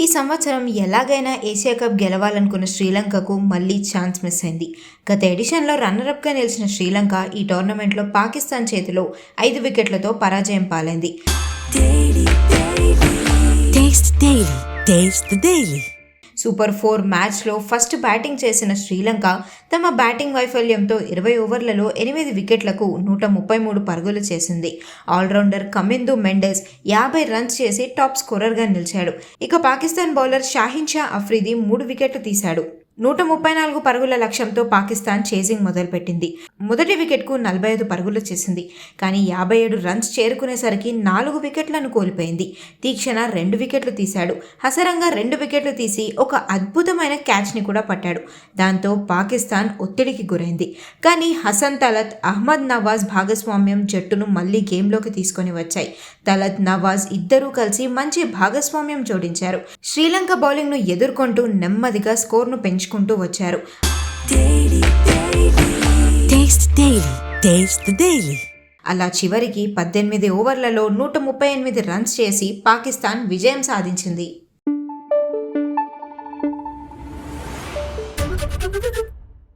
ఈ సంవత్సరం ఎలాగైనా ఏషియా కప్ గెలవాలనుకున్న శ్రీలంకకు మళ్ళీ ఛాన్స్ మిస్ అయింది. గత ఎడిషన్లో రన్నరప్గా నిలిచిన శ్రీలంక ఈ టోర్నమెంట్లో పాకిస్తాన్ చేతిలో ఐదు వికెట్లతో పరాజయం పాలైంది. సూపర్ ఫోర్ మ్యాచ్లో ఫస్ట్ బ్యాటింగ్ చేసిన శ్రీలంక తమ బ్యాటింగ్ వైఫల్యంతో ఇరవై ఓవర్లలో ఎనిమిది వికెట్లకు నూట ముప్పై మూడు పరుగులు చేసింది. ఆల్రౌండర్ కమిందు మెండెస్ యాభై రన్స్ చేసి టాప్ స్కోరర్గా నిలిచాడు. ఇక పాకిస్తాన్ బౌలర్ షాహిన్ షా అఫ్రీది మూడు వికెట్లు తీశాడు. నూట ముప్పై నాలుగు పరుగుల లక్ష్యంతో పాకిస్తాన్ చేజింగ్ మొదలుపెట్టింది. మొదటి వికెట్కు నలభై ఐదు పరుగులు చేసింది. కానీ యాభై ఏడు రన్స్ చేరుకునేసరికి నాలుగు వికెట్లను కోల్పోయింది. తీక్షణ రెండు వికెట్లు తీశాడు. హసరంగా రెండు వికెట్లు తీసి ఒక అద్భుతమైన క్యాచ్ని కూడా పట్టాడు. దాంతో పాకిస్తాన్ ఒత్తిడికి గురైంది. కానీ హసన్ తలత్ అహ్మద్ నవాజ్ భాగస్వామ్యం జట్టును మళ్ళీ గేమ్లోకి తీసుకొని వచ్చాయి. తలత్ నవాజ్ ఇద్దరూ కలిసి మంచి భాగస్వామ్యం జోడించారు. శ్రీలంక బౌలింగ్ను ఎదుర్కొంటూ నెమ్మదిగా స్కోర్ను పెంచు పెంచుకుంటూ వచ్చారు. అలా చివరికి పద్దెనిమిది ఓవర్లలో నూట ముప్పై ఎనిమిది రన్స్ చేసి పాకిస్తాన్ విజయం సాధించింది